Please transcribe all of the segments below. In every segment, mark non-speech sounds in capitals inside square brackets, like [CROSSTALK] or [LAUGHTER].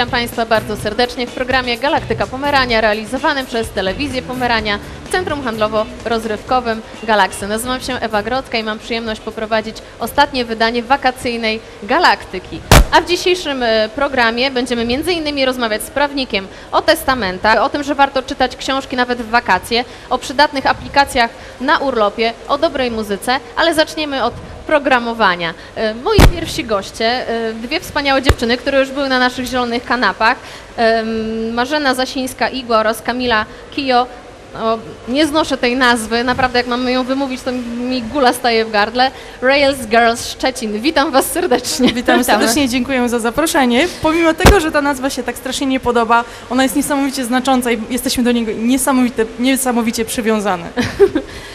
Witam Państwa bardzo serdecznie w programie Galaktyka Pomerania realizowanym przez Telewizję Pomerania w Centrum Handlowo-Rozrywkowym Galaksy. Nazywam się Ewa Grodzka i mam przyjemność poprowadzić ostatnie wydanie wakacyjnej Galaktyki. A w dzisiejszym e, programie będziemy m.in. rozmawiać z prawnikiem o testamentach, o tym, że warto czytać książki nawet w wakacje, o przydatnych aplikacjach na urlopie, o dobrej muzyce, ale zaczniemy od programowania. E, Moi pierwsi goście, e, dwie wspaniałe dziewczyny, które już były na naszych zielonych kanapach, em, Marzena Zasińska-Igła oraz Kamila Kijo. O, nie znoszę tej nazwy, naprawdę jak mamy ją wymówić, to mi gula staje w gardle. Rails Girls Szczecin. Witam Was serdecznie. Witam serdecznie, dziękuję za zaproszenie. Pomimo tego, że ta nazwa się tak strasznie nie podoba, ona jest niesamowicie znacząca i jesteśmy do niego niesamowite, niesamowicie przywiązane. [LAUGHS]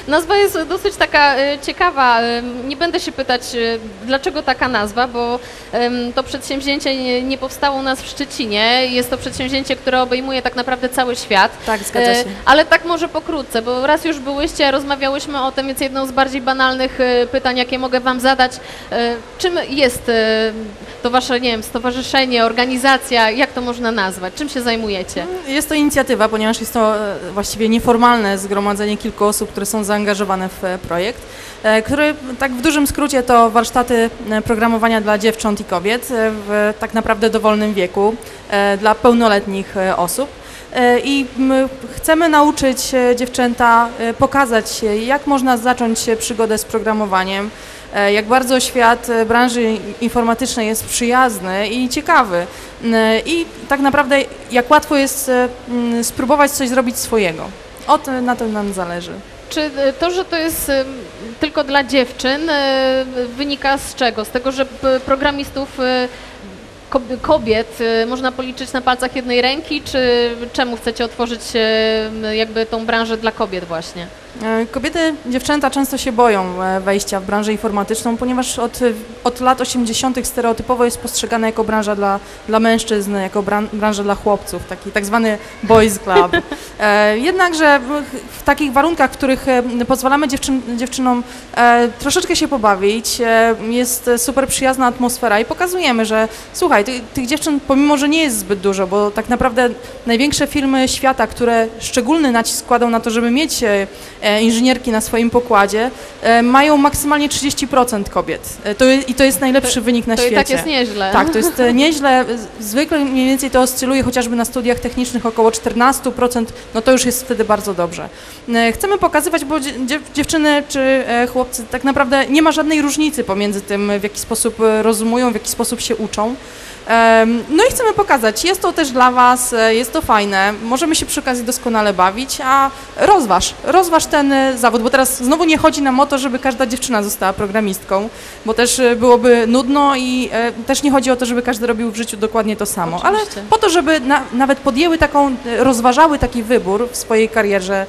Nazwa jest dosyć taka e, ciekawa. E, Nie będę się pytać, e, dlaczego taka nazwa, bo to przedsięwzięcie nie, powstało u nas w Szczecinie. Jest to przedsięwzięcie, które obejmuje tak naprawdę cały świat. Tak, zgadza się. Ale tak może pokrótce, bo raz już byłyście, rozmawiałyśmy o tym, więc jedną z bardziej banalnych e, pytań, jakie mogę Wam zadać. E, Czym jest e, to Wasze, nie wiem, stowarzyszenie, organizacja, jak to można nazwać? Czym się zajmujecie? Jest to inicjatywa, ponieważ jest to właściwie nieformalne zgromadzenie kilku osób, które są zaangażowane w projekt, który tak w dużym skrócie to warsztaty programowania dla dziewcząt i kobiet w tak naprawdę dowolnym wieku, dla pełnoletnich osób. E, I my chcemy nauczyć e, dziewczęta, e, pokazać, e, jak można zacząć przygodę z programowaniem, jak bardzo świat branży informatycznej jest przyjazny i ciekawy. I tak naprawdę, jak łatwo jest spróbować coś zrobić swojego. O to, na tym nam zależy. Czy to, że to jest tylko dla dziewczyn, wynika z czego? Z tego, że programistów kobiet e, można policzyć na palcach jednej ręki, czy czemu chcecie otworzyć e, jakby tą branżę dla kobiet właśnie? E, Kobiety, dziewczęta często się boją e, wejścia w branżę informatyczną, ponieważ od, od lat 80. stereotypowo jest postrzegana jako branża dla, dla mężczyzn, jako bran, branża dla chłopców, taki tak zwany boys club. [LAUGHS] E, jednakże w, w takich warunkach, w których pozwalamy dziewczyn, dziewczynom troszeczkę się pobawić, jest super przyjazna atmosfera i pokazujemy, że słuchaj, ty, tych dziewczyn pomimo, że nie jest zbyt dużo, bo tak naprawdę największe firmy świata, które szczególny nacisk kładą na to, żeby mieć inżynierki na swoim pokładzie, e, mają maksymalnie 30% kobiet. E, To, I to jest najlepszy wynik na to i świecie. tak jest nieźle. Tak, to jest e, nieźle. Zwykle mniej więcej to oscyluje chociażby na studiach technicznych około 14%, no to już jest wtedy bardzo dobrze. E, Chcemy pokazywać, bo dzie- dziew- dziewczyny czy e, chłopcy tak naprawdę nie ma żadnej różnicy pomiędzy tym, w jaki sposób e, rozumują, w jaki sposób się uczą. No i chcemy pokazać, jest to też dla Was, e, jest to fajne, możemy się przy okazji doskonale bawić, a rozważ, rozważ ten e, zawód, bo teraz znowu nie chodzi nam o to, żeby każda dziewczyna została programistką, bo też e, byłoby nudno i e, też nie chodzi o to, żeby każdy robił w życiu dokładnie to samo, ale Oczywiście. po to, żeby na, nawet podjęły taką, rozważały taki wybór w swojej karierze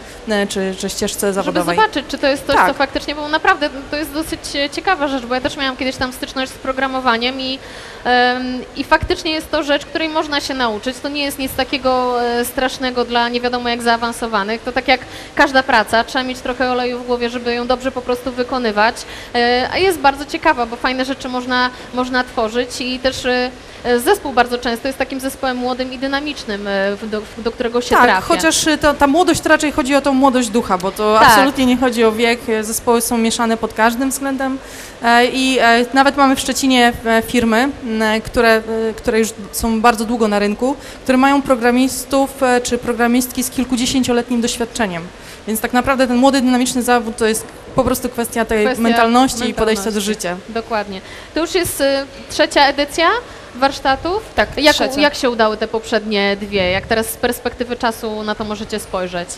czy, czy ścieżce Żeby zawodowej. zobaczyć, czy to jest coś, Tak. co faktycznie, bo naprawdę to jest dosyć ciekawa rzecz, bo ja też miałam kiedyś tam styczność z programowaniem i, i faktycznie jest to rzecz, której można się nauczyć. To nie jest nic takiego e, strasznego dla nie wiadomo jak zaawansowanych. To tak jak każda praca, trzeba mieć trochę oleju w głowie, żeby ją dobrze po prostu wykonywać, E, a jest bardzo ciekawa, bo fajne rzeczy można, można tworzyć i też e, zespół bardzo często jest takim zespołem młodym i dynamicznym, e, do, do którego się tak, trafia. chociaż y, to, ta młodość to raczej chodzi o tą młodość ducha, bo to Tak. absolutnie nie chodzi o wiek. Zespoły są mieszane pod każdym względem e, i e, nawet mamy w Szczecinie e, firmy, które, e, które już są bardzo długo na rynku, które mają programistów e, czy programistki z kilkudziesięcioletnim doświadczeniem. Więc tak naprawdę ten młody, dynamiczny zawód to jest po prostu kwestia tej Kwestia mentalności, i podejścia do mentalności. życia. Dokładnie. To już jest trzecia edycja warsztatów. Tak, Jak, trzecia. jak się udały te poprzednie dwie? Jak teraz z perspektywy czasu na to możecie spojrzeć?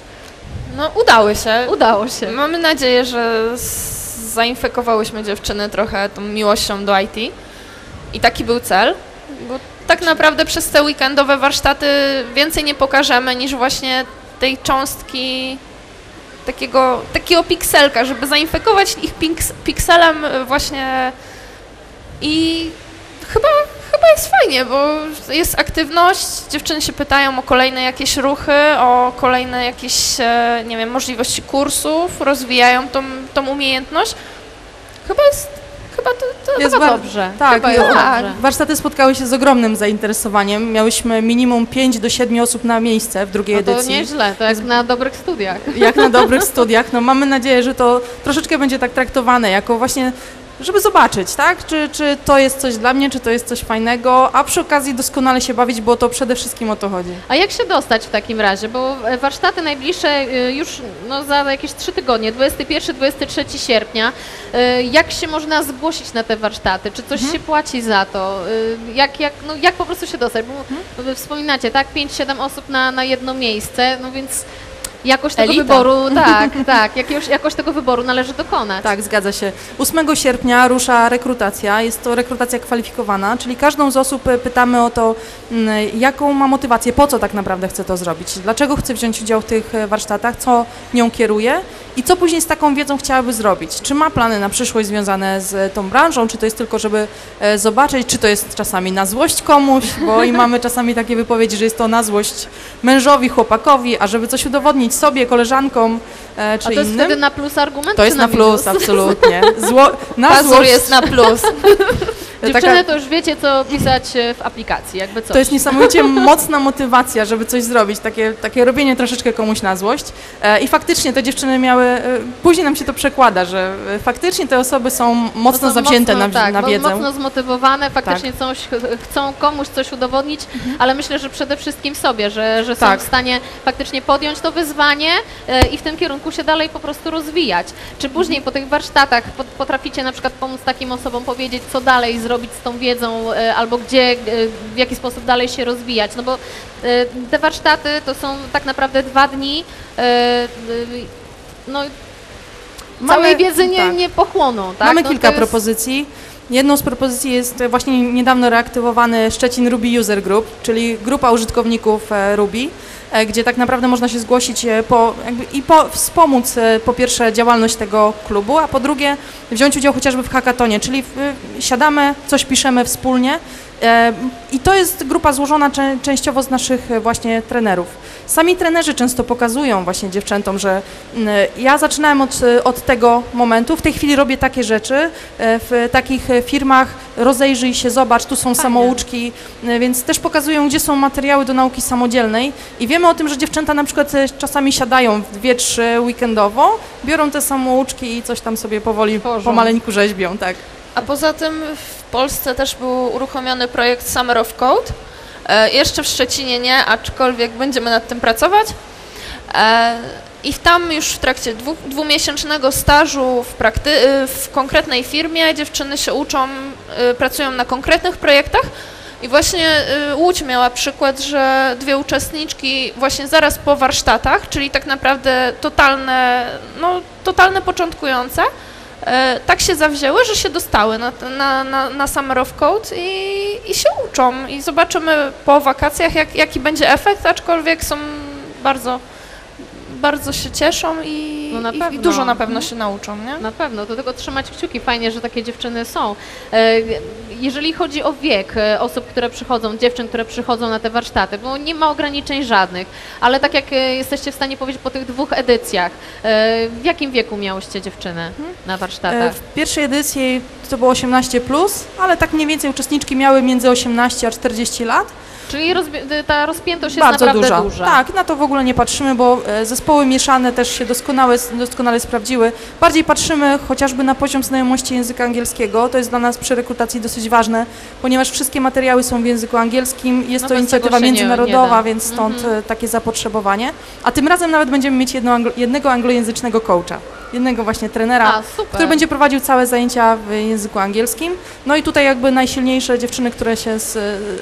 No udały się. Udało się. Mamy nadzieję, że zainfekowałyśmy dziewczyny trochę tą miłością do IT. I taki był cel, bo tak naprawdę przez te weekendowe warsztaty więcej nie pokażemy niż właśnie tej cząstki takiego, takiego pikselka, żeby zainfekować ich piks, pikselem właśnie i chyba jest fajnie, bo jest aktywność, dziewczyny się pytają o kolejne jakieś ruchy, o kolejne jakieś, e, nie wiem, możliwości kursów, rozwijają tą, tą umiejętność. Chyba jest, chyba to, to jest chyba dobrze. Tak, chyba jest o- dobrze. warsztaty spotkały się z ogromnym zainteresowaniem. Miałyśmy minimum 5 do 7 osób na miejsce w drugiej No to edycji. nieźle, to jak na dobrych studiach. jak na dobrych [LAUGHS] studiach. No mamy nadzieję, że to troszeczkę będzie tak traktowane jako właśnie żeby zobaczyć, tak? Czy, czy to jest coś dla mnie, czy to jest coś fajnego, a przy okazji doskonale się bawić, bo to przede wszystkim o to chodzi. A jak się dostać w takim razie? Bo e, warsztaty najbliższe y, już no, za jakieś trzy tygodnie, 21-23 sierpnia. Y, Jak się można zgłosić na te warsztaty? Czy coś się płaci za to? Jak, jak, no, jak po prostu się dostać? Bo wy wspominacie, tak? 5-7 osób na, na jedno miejsce, no więc jakoś tego Elita. wyboru, [LAUGHS] tak, tak, jakiegoś, jakoś tego wyboru należy dokonać. Tak, zgadza się. 8 sierpnia rusza rekrutacja. Jest to rekrutacja kwalifikowana, czyli każdą z osób e, pytamy o to, mm, jaką ma motywację, po co tak naprawdę chce to zrobić, dlaczego chce wziąć udział w tych e, warsztatach, co nią kieruje i co później z taką wiedzą chciałaby zrobić. Czy ma plany na przyszłość związane z e, tą branżą, czy to jest tylko, żeby zobaczyć, czy to jest czasami na złość komuś, bo i [LAUGHS] mamy czasami takie wypowiedzi, że jest to na złość mężowi, chłopakowi, a żeby coś udowodnić sobie, koleżankom e, czy A to jest innym. wtedy na plus argument, To jest na na plus, absolutnie. Zło, na Pazur złość, jest na plus. [LAUGHS] Dziewczyny, taka, to już wiecie, co pisać e, w aplikacji, jakby co. to jest niesamowicie [LAUGHS] mocna motywacja, żeby coś zrobić, takie, takie robienie troszeczkę komuś na złość. E, I faktycznie te dziewczyny miały, e, później nam się to przekłada, że faktycznie te osoby są mocno No są zawzięte mocno, na, tak, na wiedzę. Tak. mocno zmotywowane, faktycznie coś, ch- chcą komuś coś udowodnić, ale myślę, że przede wszystkim sobie, że, że są Mhm. Tak. w stanie faktycznie podjąć to wyzwanie i w tym kierunku się dalej po prostu rozwijać. Czy później po tych warsztatach pot- potraficie na przykład pomóc takim osobom powiedzieć, co dalej zrobić z tą wiedzą, e, albo gdzie, e, w jaki sposób dalej się rozwijać? No bo e, te warsztaty to są tak naprawdę dwa dni, no całej wiedzy nie, tak. nie pochłoną, tak? Mamy No, kilka jest- propozycji. Jedną z propozycji jest właśnie niedawno reaktywowany Szczecin Ruby User Group, czyli grupa użytkowników Ruby, gdzie tak naprawdę można się zgłosić e, po, i po, wspomóc e, po pierwsze działalność tego klubu, a po drugie wziąć udział chociażby w hackatonie, czyli w, siadamy, coś piszemy wspólnie e, i to jest grupa złożona czę, częściowo z naszych e, właśnie trenerów. Sami trenerzy często pokazują właśnie dziewczętom, że mm, ja zaczynałem od, e, od tego momentu, w tej chwili robię takie rzeczy, e, w takich e, firmach rozejrzyj się, zobacz, tu są samouczki, e, więc też pokazują, gdzie są materiały do nauki samodzielnej i wiemy o tym, że dziewczęta na przykład e, czasami siadają w dwie, trzy weekendowo, biorą te samouczki i coś tam sobie powoli, Tworzą. pomaleńku rzeźbią, tak. A poza tym w Polsce też był uruchomiony projekt Summer of Code. E, jeszcze w Szczecinie nie, aczkolwiek będziemy nad tym pracować. E, I tam już w trakcie dwu, dwumiesięcznego stażu w, prakty, w konkretnej firmie dziewczyny się uczą, y, pracują na konkretnych projektach. I właśnie y, Łódź miała przykład, że dwie uczestniczki właśnie zaraz po warsztatach, czyli tak naprawdę totalne, no, totalne początkujące, e, tak się zawzięły, że się dostały na, na, na, na Summer of Code i, i się uczą. I zobaczymy po wakacjach, jak, jaki będzie efekt, aczkolwiek są bardzo, bardzo się cieszą i, No na i, i pewno. dużo na pewno Mhm. się nauczą, nie? Na pewno, do tego trzymać kciuki. Fajnie, że takie dziewczyny są. E, Jeżeli chodzi o wiek e, osób, które przychodzą, dziewczyn, które przychodzą na te warsztaty, bo nie ma ograniczeń żadnych, ale tak jak e, jesteście w stanie powiedzieć po tych dwóch edycjach, w jakim wieku miałyście dziewczyny na E, warsztatach? W pierwszej edycji to było 18, plus, ale tak mniej więcej uczestniczki miały między 18 a 40 lat. Czyli rozbi- ta rozpiętość jest Bardzo naprawdę duża. duża. Tak, na to w ogóle nie patrzymy, bo zespoły mieszane też się doskonale, doskonale sprawdziły. Bardziej patrzymy chociażby na poziom znajomości języka angielskiego. To jest dla nas przy rekrutacji dosyć ważne, ponieważ wszystkie materiały są w języku angielskim. Jest No to inicjatywa nie- międzynarodowa, nie da. więc stąd Mhm. e, takie zapotrzebowanie. A tym razem nawet będziemy mieć jedno, jednego anglojęzycznego coacha. Jednego właśnie trenera, A, który będzie prowadził całe zajęcia w języku angielskim. No i tutaj jakby najsilniejsze dziewczyny, które się z,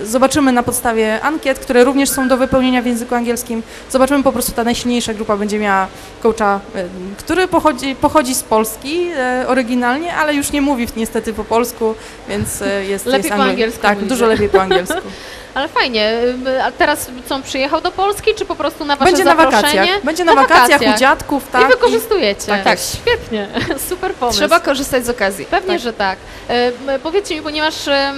zobaczymy na podstawie ankiet, które również są do wypełnienia w języku angielskim. Zobaczymy po prostu ta najsilniejsza grupa będzie miała coacha, y, który pochodzi, pochodzi z Polski e, oryginalnie, ale już nie mówi niestety po polsku, więc e, jest Lepiej jest po angielsku Tak, dużo lepiej po angielsku. [LAUGHS] Ale fajnie. y, A teraz co, on przyjechał do Polski, czy po prostu na wasze Będzie na zaproszenie? wakacjach. Będzie na, wakacjach, u dziadków, tak. I wykorzystujecie. Tak, tak. Świetnie. [LAUGHS] Super pomysł. Trzeba korzystać z okazji. Pewnie, Tak. że tak. E, Powiedzcie mi, ponieważ e,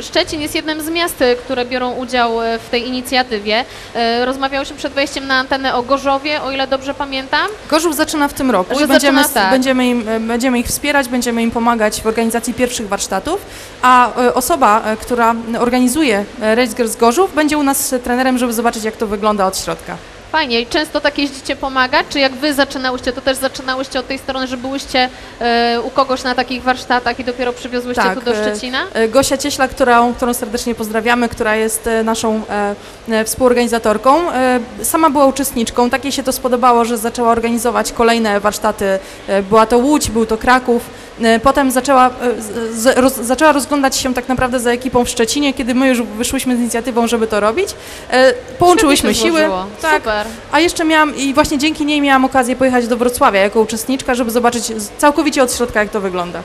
Szczecin jest jednym z miast, e, które biorą udział e, w tej inicjatywie. E, Rozmawiałyśmy przed wejściem na antenę o Gorzowie, o ile dobrze pamiętam. Gorzów zaczyna w tym roku Że i będziemy, zaczyna, tak. będziemy, im, będziemy ich wspierać, będziemy im pomagać w organizacji pierwszych warsztatów, a osoba, która organizuje Race Girls Gorzów będzie u nas trenerem, żeby zobaczyć jak to wygląda od środka. Fajnie. I często tak jeździcie pomagać? Czy jak wy zaczynałyście, to też zaczynałyście od tej strony, że byłyście e, u kogoś na takich warsztatach i dopiero przywiozłyście Tak, tu do e, Szczecina? E, Gosia Cieśla, którą, którą serdecznie pozdrawiamy, która jest naszą e, współorganizatorką, sama była uczestniczką. Tak jej się to spodobało, że zaczęła organizować kolejne warsztaty. Była to Łódź, był to Kraków. E, Potem zaczęła, e, roz, zaczęła rozglądać się tak naprawdę za ekipą w Szczecinie, kiedy my już wyszłyśmy z inicjatywą, żeby to robić. E, Połączyłyśmy siły. Tak, Super. a jeszcze miałam, i właśnie dzięki niej miałam okazję pojechać do Wrocławia jako uczestniczka, żeby zobaczyć całkowicie od środka, jak to wygląda.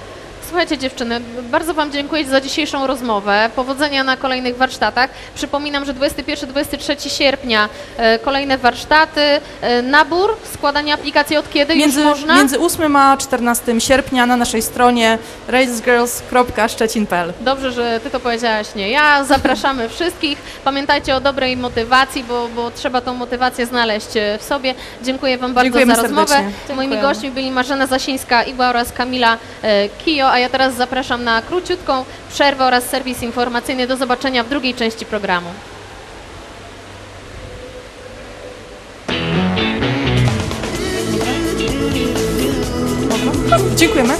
Słuchajcie dziewczyny, bardzo Wam dziękuję za dzisiejszą rozmowę. Powodzenia na kolejnych warsztatach. Przypominam, że 21-23 sierpnia e, kolejne warsztaty, e, nabór, składanie aplikacji od kiedy Między, już można? między 8 a 14 sierpnia na naszej stronie racegirls.szczecin.pl. Dobrze, że Ty to powiedziałaś, nie ja. Zapraszamy [LAUGHS] wszystkich. Pamiętajcie o dobrej motywacji, bo, bo trzeba tą motywację znaleźć e, w sobie. Dziękuję Wam bardzo Dziękujemy za rozmowę. serdecznie. Moimi Dziękujemy. gośćmi byli Marzena Zasińska-Iba oraz Kamila Kijo, a ja teraz zapraszam na króciutką przerwę oraz serwis informacyjny. Do zobaczenia w drugiej części programu. Dziękujemy.